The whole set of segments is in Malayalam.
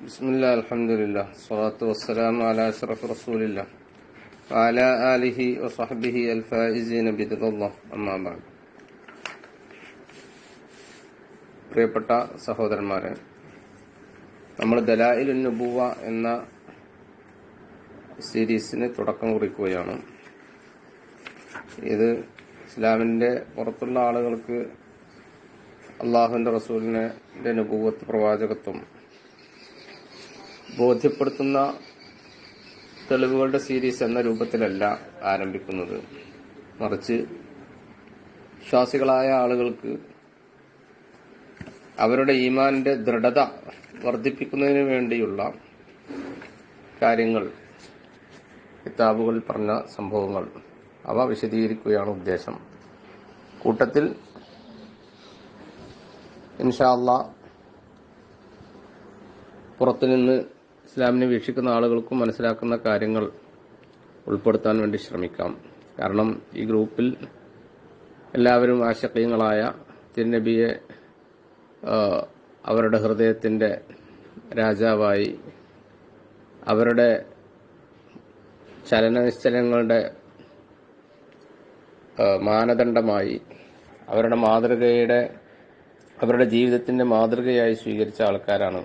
بسم الله الحمد لله الصلاة والسلام على أشرف رسول الله وعلى آله وصحبه الفائزين برضا الله أما بعد പ്രിയപ്പെട്ട സഹോദരന്മാരെ നമ്മൾ ദലായിൽ നുബുവ എന്ന സീരീസിന് തുടക്കം കുറിക്കുകയാണ് ഇത് ഇസ്ലാമിന്റെ പുറത്തുള്ള ആളുകൾക്ക് അള്ളാഹുവിന്റെ റസൂലിനെ നുബൂവത്ത് പ്രവാചകത്വം ബോധ്യപ്പെടുത്തുന്ന തെളിവുകളുടെ സീരീസ് എന്ന രൂപത്തിലല്ല ആരംഭിക്കുന്നത്. മറിച്ച് വിശ്വാസികളായ ആളുകൾക്ക് അവരുടെ ഈമാനിന്റെ ദൃഢത വർദ്ധിപ്പിക്കുന്നതിന് വേണ്ടിയുള്ള കാര്യങ്ങൾ കിതാബുകളിൽ പറഞ്ഞ സംഭവങ്ങൾ. അവ വിശദീകരിക്കുകയാണ് ഉദ്ദേശം. കൂട്ടത്തിൽ ഇൻഷാല്ല പുറത്തുനിന്ന് ഇസ്ലാമിനെ വീക്ഷിക്കുന്ന ആളുകൾക്കും മനസ്സിലാക്കുന്ന കാര്യങ്ങൾ ഉൾപ്പെടുത്താൻ വേണ്ടി ശ്രമിക്കാം. കാരണം ഈ ഗ്രൂപ്പിൽ എല്ലാവരും ആശക്യങ്ങളായ തിരുനബിയെ അവരുടെ ഹൃദയത്തിന്റെ രാജാവായി അവരുടെ ചലനനിശ്ചലങ്ങളുടെ മാനദണ്ഡമായി അവരുടെ മാതൃകയുടെ അവരുടെ ജീവിതത്തിന്റെ മാതൃകയായി സ്വീകരിച്ച ആൾക്കാരാണ്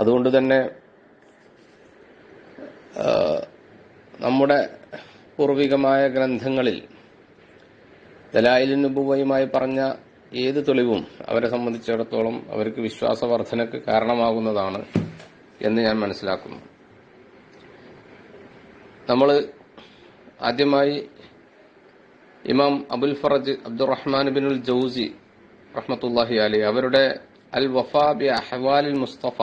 അതുകൊണ്ട് തന്നെ നമ്മുടെ പൂർവികമായ ഗ്രന്ഥങ്ങളിൽ ദലായിലുബുവയുമായി പറഞ്ഞ ഏത് തെളിവും അവരെ സംബന്ധിച്ചിടത്തോളം അവർക്ക് വിശ്വാസവർദ്ധനക്ക് കാരണമാകുന്നതാണ് എന്ന് ഞാൻ മനസ്സിലാക്കുന്നു. നമ്മൾ ആദ്യമായി ഇമാം Abul Faraj Abdurrahman Binul Jauzi റഹ്മത്തുല്ലാഹി അലി അവരുടെ അൽ വഫാ ബി അഹ്വാലിൽ മുസ്തഫ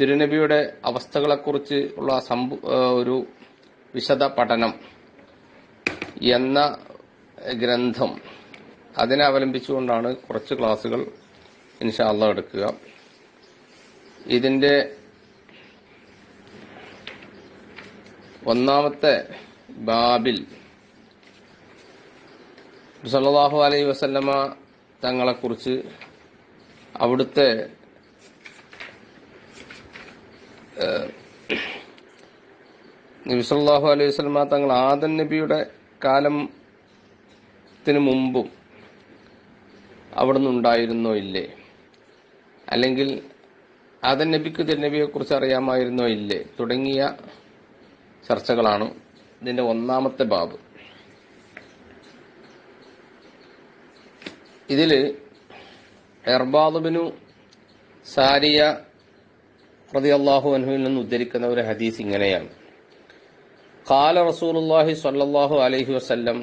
തിരുനബിയുടെ അവസ്ഥകളെക്കുറിച്ച് ഉള്ള സംഭ- ഒരു വിശദ പഠനം എന്ന ഗ്രന്ഥം അതിനെ അവലംബിച്ചുകൊണ്ടാണ് കുറച്ച് ക്ലാസുകൾ ഇൻഷാല്ല എടുക്കുക. ഇതിന്റെ ഒന്നാമത്തെ ബാബിൽ സല്ലാഹു അലൈ വസല്ലമ തങ്ങളെക്കുറിച്ച് അവിടുത്തെ നബി സല്ലല്ലാഹു അലൈഹി വസല്ലമ തങ്ങൾ ആദൻ നബിയുടെ കാലത്തിന് മുമ്പും അവിടുന്ന് ഉണ്ടായിരുന്നോ ഇല്ലേ? അല്ലെങ്കിൽ ആദൻ നബിക്ക് തിരുനബിയെ കുറിച്ച് അറിയാമായിരുന്നോ ഇല്ലേ? തുടങ്ങിയ ചർച്ചകളാണ് ഇതിന്റെ ഒന്നാമത്തെ ബാബ്. ഇതിൽ എർബാദുബിനു സാരിയ റതിയല്ലാഹു അൻഹുവിൽ നിന്ന് ഉദ്ധരിക്കുന്ന ഒരു ഹദീസ് ഇങ്ങനെയാണ്. കാല റസൂലുല്ലാഹി സല്ലാഹു അലൈഹി വസ്ല്ലം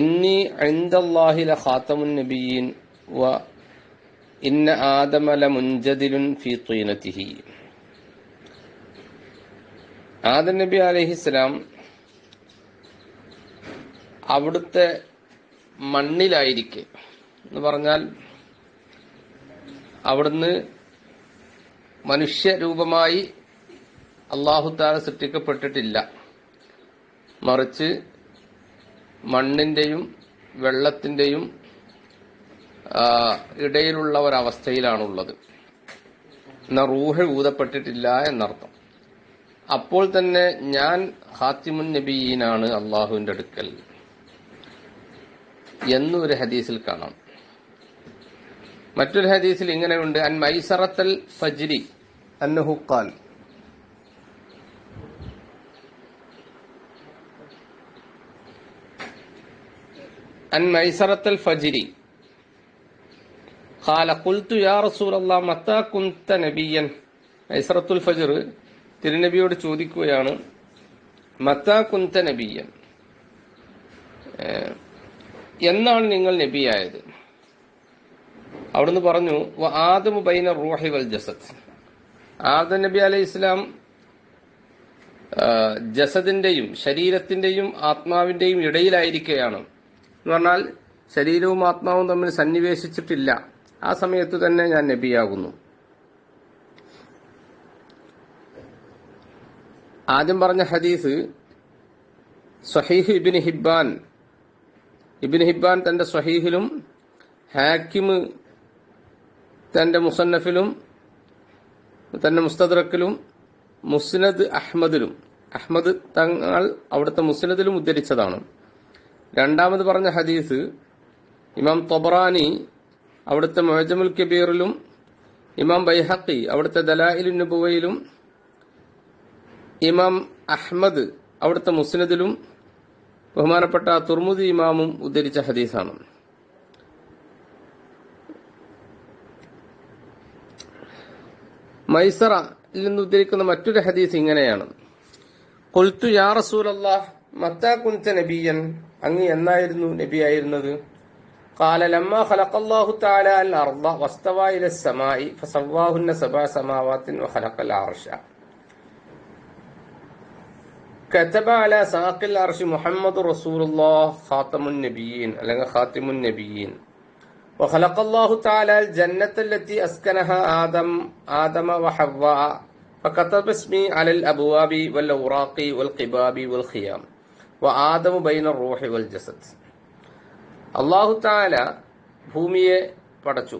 ഇന്നി ഐന്ദല്ലാഹില ഖാത്തമുൻ നബിയീൻ വ ഇന്ന ആദമല മുൻജദിലുൻ ഫി തീനത്തിഹി ആദ നബി അലഹിസ്ലാം അവിടുത്തെ മണ്ണിലായിരിക്കെ എന്ന് പറഞ്ഞാൽ അവിടുന്ന് മനുഷ്യരൂപമായി അള്ളാഹുത്താല സൃഷ്ടിക്കപ്പെട്ടിട്ടില്ല. മറിച്ച് മണ്ണിന്റെയും വെള്ളത്തിന്റെയും ഇടയിലുള്ള ഒരവസ്ഥയിലാണുള്ളത്. എന്ന റൂഹ ഊതപ്പെട്ടിട്ടില്ല എന്നർത്ഥം. അപ്പോൾ തന്നെ ഞാൻ ഹാത്തിമുൻ നബീനാണ് അള്ളാഹുവിന്റെ അടുക്കൽ. എന്നൊരു ഹദീസിൽ കാണാം. മറ്റൊരു ഹദീസിൽ ഇങ്ങനെയുണ്ട്. അൻ മൈസറത്തൽ ഫജ്രി അന്നഹു ഖാൽ. അൻ മൈസറത്തൽ ഫജ്രി. ഖാല ഖുൽതു യാ റസൂലല്ലാഹ് മത്താ കുൻത നബിയൻ. മൈസറത്തുൽ ഫജ്ർ തിരുനബിയോട് ചോദിക്കുകയാണ് മത്താ കുൻത നബിയൻ. എന്നാണ് നിങ്ങൾ നബിയായത്? അവിടുന്ന് പറഞ്ഞു "വ ആദമു ബൈന റൂഹി വൽ ജസദ്. ആദ നബി അലൈഹി ഇസ്ലാം ജസദിന്റെയും ശരീരത്തിന്റെയും ആത്മാവിന്റെയും ഇടയിലായിരിക്കുകയാണ് എന്ന് പറഞ്ഞാൽ ശരീരവും ആത്മാവും തമ്മിൽ സന്നിവേശിച്ചിട്ടില്ല. ആ സമയത്ത് തന്നെ ഞാൻ നബിയാകുന്നു. ആദ്യം പറഞ്ഞ ഹദീസ് സഹീഹ് ഇബിൻ ഹിബാൻ ഇബിൻ ഹിബാൻ തന്റെ സ്വഹീഹിലും ഹാക്കിം തന്റെ മുസന്നഫിലും തന്റെ മുസ്തദ്രക്കിലും മുസ്നദ് അഹ്മദിലും. അഹ്മദ് തങ്ങൾ അവിടുത്തെ മുസ്നദിലും ഉദ്ധരിച്ചതാണ്. രണ്ടാമത് പറഞ്ഞ ഹദീസ് ഇമാം തൊബറാനി അവിടുത്തെ മൊഹജമുൽ കബീറിലും ഇമാം ബൈഹഖി അവിടുത്തെ ദലായിലു നബുവയിലും ഇമാം അഹ്മദ് അവിടുത്തെ മുസ്നദിലും ബഹുമാനപ്പെട്ട തുർമുദി ഇമാമും ഉദ്ധരിച്ച ഹദീസാണ്. മൈസറയിൽ നിന്ന് ഉദ്ധരിക്കുന്ന മറ്റൊരു ഹദീസ് ഇങ്ങനെയാണ് കൊൽത്തു യാ റസൂലല്ലാഹ് മത്താ കുൻത നബിയൻ അങ്ങ് എന്നായിരുന്നു നബിയായിരുന്നത് قال لما خلق الله تعالى الأرض واستوى إلى السماء فسواهن سبع سماوات وخلق العرش كتب على ساق العرش محمد رسول الله خاتم النبيين അല്ലെങ്കിൽ خاتم النبيين وخلق الله تعالى الجنة التي أسكنها آدم آدم وحواء فكتب اسمي على الأبواب والأوراق والقباب والخيام وآدم بين الروح والجسد അള്ളാഹു താല ഭൂമിയെ പടച്ചു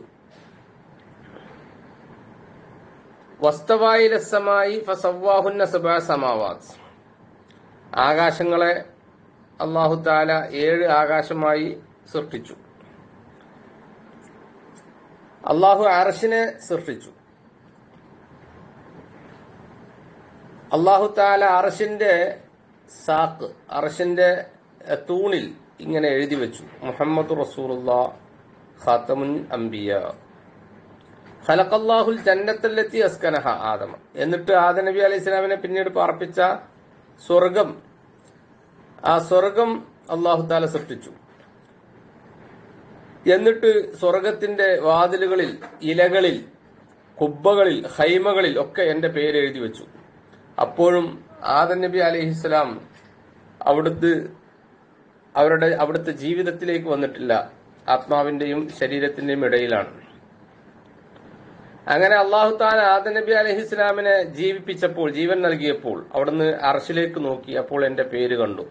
വസ്തവായിലസമായി ഫസവാഹുന്ന സബ സമാവാത് ആകാശങ്ങളെ അള്ളാഹു താല ഏഴ് ആകാശമായി സൃഷ്ടിച്ചു അള്ളാഹു അറഷിനെ സൃഷ്ടിച്ചു. അള്ളാഹു താല അറഷിന്റെ സാക്ക് അറഷിന്റെ തൂണിൽ ഇങ്ങനെ എഴുതി വെച്ചു. മുഹമ്മദ് റസൂറുള്ള ഖാത്തമുൻ അംബിയ. ഖലഖല്ലാഹുൽ ജന്നത്തല്ലത്തി അസ്കനഹ ആദമ. എന്നിട്ട് ആദ നബി അലൈഹി സ്വലാമിനെ പിന്നീട് പാർപ്പിച്ച സ്വർഗം ആ സ്വർഗം അള്ളാഹു താല സൃഷ്ടിച്ചു. എന്നിട്ട് സ്വർഗത്തിന്റെ വാതിലുകളിൽ ഇലകളിൽ കുബ്ബകളിൽ ഹൈമകളിൽ ഒക്കെ എന്റെ പേര് എഴുതി വെച്ചു. അപ്പോഴും ആദൻ നബി അലഹിസ്സലാം അവിടുത്തെ അവരുടെ അവിടുത്തെ ജീവിതത്തിലേക്ക് വന്നിട്ടില്ല. ആത്മാവിന്റെയും ശരീരത്തിന്റെയും ഇടയിലാണ്. അങ്ങനെ അള്ളാഹു താൻ ആദ നബി അലഹി ഇസ്ലാമിനെ ജീവിപ്പിച്ചപ്പോൾ ജീവൻ നൽകിയപ്പോൾ അവിടുന്ന് അറസിലേക്ക് നോക്കി അപ്പോൾ എന്റെ പേര് കണ്ടു.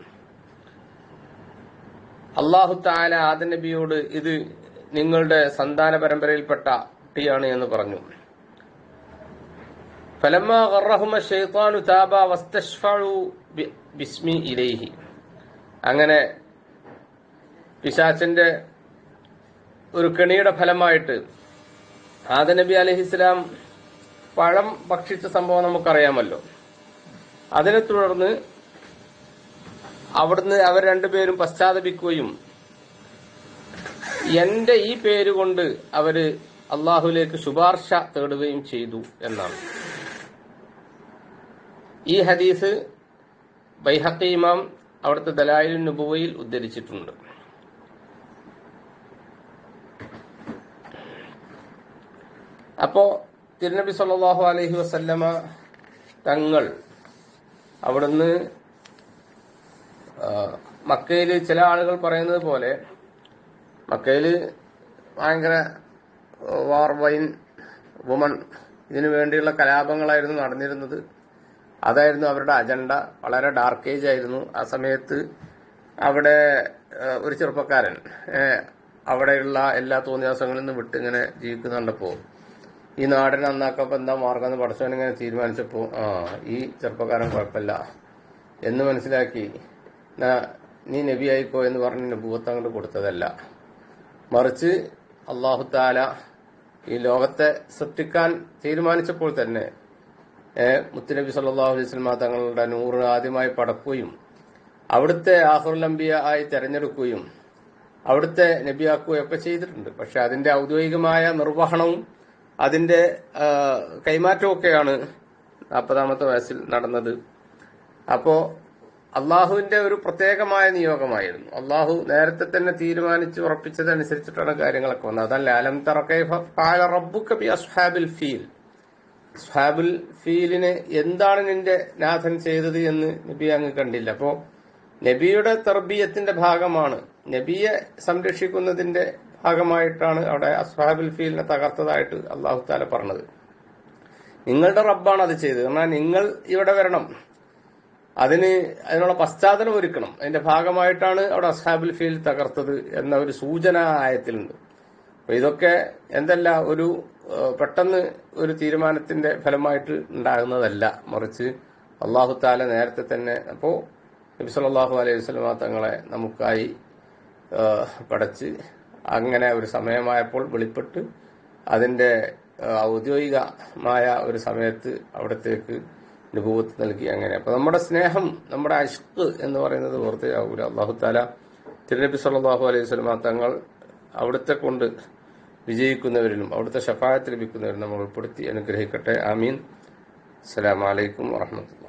അള്ളാഹു താല ആദ നബിയോട് ഇത് നിങ്ങളുടെ സന്താന പരമ്പരയിൽപ്പെട്ട കുട്ടിയാണ് എന്ന് പറഞ്ഞു. താബ ബിസ്മി ഇലൈഹി. അങ്ങനെ പിശാച്ചന്റെ ഒരു കെണിയുടെ ഫലമായിട്ട് ആദ നബി അലഹിസ്ലാം പഴം ഭക്ഷിച്ച സംഭവം നമുക്കറിയാമല്ലോ. അതിനെ തുടർന്ന് അവിടുന്ന് അവർ രണ്ടുപേരും പശ്ചാത്തപിക്കുകയും എന്റെ ഈ പേര് കൊണ്ട് അവർ അള്ളാഹുലേക്ക് ശുപാർശ തേടുകയും ചെയ്തു എന്നാണ്. ഈ ഹദീസ് ബൈഹക്കി ഇമാം അവിടുത്തെ ദലായിൽ നുബുവയിൽ ഉദ്ധരിച്ചിട്ടുണ്ട്. അപ്പോ തിരുനബി സല്ലാഹു അലഹി വസല്ലമ തങ്ങൾ അവിടുന്ന് മക്കയിൽ ചില ആളുകൾ പറയുന്നത് പോലെ മക്കയിൽ ഭയങ്കര വാർ വൈൻ വുമൺ ഇതിനു വേണ്ടിയുള്ള കലാപങ്ങളായിരുന്നു നടന്നിരുന്നത്. അതായിരുന്നു അവരുടെ അജണ്ട വളരെ ഡാർക്ക് ഏജ് ആയിരുന്നു. ആ സമയത്ത് അവിടെ ഒരു ചെറുപ്പക്കാരൻ അവിടെയുള്ള എല്ലാ തോന്നിയാസങ്ങളിൽ നിന്ന് വിട്ട് ഇങ്ങനെ ജീവിക്കുന്ന കണ്ടപ്പോ ഈ നാടിനെ നന്നാക്കാൻ എന്താ മാർഗം എന്ന് പഠിച്ചവൻ ഇങ്ങനെ തീരുമാനിച്ചപ്പോ ആ ഈ ചെറുപ്പക്കാരൻ കുഴപ്പമില്ല എന്ന് മനസ്സിലാക്കി "നാ, ആയിക്കോ എന്ന് പറഞ്ഞ് നബൂവത്ത് അങ്ങോട്ട് കൊടുത്തതല്ല. മറിച്ച് അള്ളാഹു താല ഈ ലോകത്തെ സൃഷ്ടിക്കാൻ തീരുമാനിച്ചപ്പോൾ തന്നെ മുത്തുനബി സല്ലാഹു അലൈഹി വസല്ലമ തങ്ങളുടെ നൂറ് ആദ്യമായി പടക്കുകയും അവിടുത്തെ ആഹുർലംബിയ ആയി തെരഞ്ഞെടുക്കുകയും അവിടുത്തെ നബിയാക്കുകയും ഒക്കെ ചെയ്തിട്ടുണ്ട്. പക്ഷെ അതിന്റെ ഔദ്യോഗികമായ നിർവഹണവും അതിന്റെ ഒക്കെയാണ് നാൽപ്പതാമത്തെ വയസ്സിൽ നടന്നത്. അപ്പോ അള്ളാഹുവിന്റെ ഒരു പ്രത്യേകമായ നിയോഗമായിരുന്നു. അള്ളാഹു നേരത്തെ തന്നെ തീരുമാനിച്ച് ഉറപ്പിച്ചതനുസരിച്ചിട്ടാണ് കാര്യങ്ങളൊക്കെ വന്നത്. അതല്ല അലം അസ്ഹാബിൽ ഫീൽ? അസ്ഹാബുൽ ഫീലിന് എന്താണ് നിന്റെ നാഥൻ ചെയ്തത് എന്ന് നബി അങ്ങ് കണ്ടില്ല. അപ്പോ നബിയുടെ തർബീയത്തിന്റെ ഭാഗമാണ് നബിയെ സംരക്ഷിക്കുന്നതിന്റെ ഭാഗമായിട്ടാണ് അവിടെ അസ്ഹാബിൽ ഫീലിനെ തകർത്തതായിട്ട് അള്ളാഹു താല പറഞ്ഞത്. നിങ്ങളുടെ റബ്ബാണ് അത് ചെയ്തത്. എന്നാൽ നിങ്ങൾ ഇവിടെ വരണം. അതിന് അതിനുള്ള പശ്ചാത്തലം ഒരുക്കണം. അതിന്റെ ഭാഗമായിട്ടാണ് അവിടെ അസ്ഹാബുൽ ഫീൽ തകർത്തത് എന്ന ഒരു സൂചന ആയത്തിലുണ്ട്. അപ്പൊ ഇതൊക്കെ എന്തല്ല ഒരു പെട്ടെന്ന് ഒരു തീരുമാനത്തിന്റെ ഫലമായിട്ട് ഉണ്ടാകുന്നതല്ല. മറിച്ച് അള്ളാഹു താല നേരത്തെ തന്നെ അപ്പോ നബി സല്ലല്ലാഹു അലൈഹി വസല്ലമ തങ്ങളെ നമുക്കായി പടച്ച് അങ്ങനെ ഒരു സമയമായപ്പോൾ വെളിപ്പെട്ട് അതിന്റെ ഔദ്യോഗികമായ ഒരു സമയത്ത് അവിടത്തേക്ക് അനുഭവത്ത് നൽകി അങ്ങനെ. അപ്പൊ നമ്മുടെ സ്നേഹം നമ്മുടെ അഷ്ക് എന്ന് പറയുന്നത് വെറുതെയാവൂല അള്ളാഹു താല തിരുനബി സല്ലാഹു അലൈഹി വസല്ലമ തങ്ങൾ അവിടുത്തെ കൊണ്ട് വിജയിക്കുന്നവരിലും അവിടുത്തെ ഷഫായത്ത് ലഭിക്കുന്നവരിലും നമ്മൾ ഉൾപ്പെടുത്തി അനുഗ്രഹിക്കട്ടെ. ആമീൻ. അസ്സലാമു അലൈക്കും വറഹ്മത്തുള്ളാഹി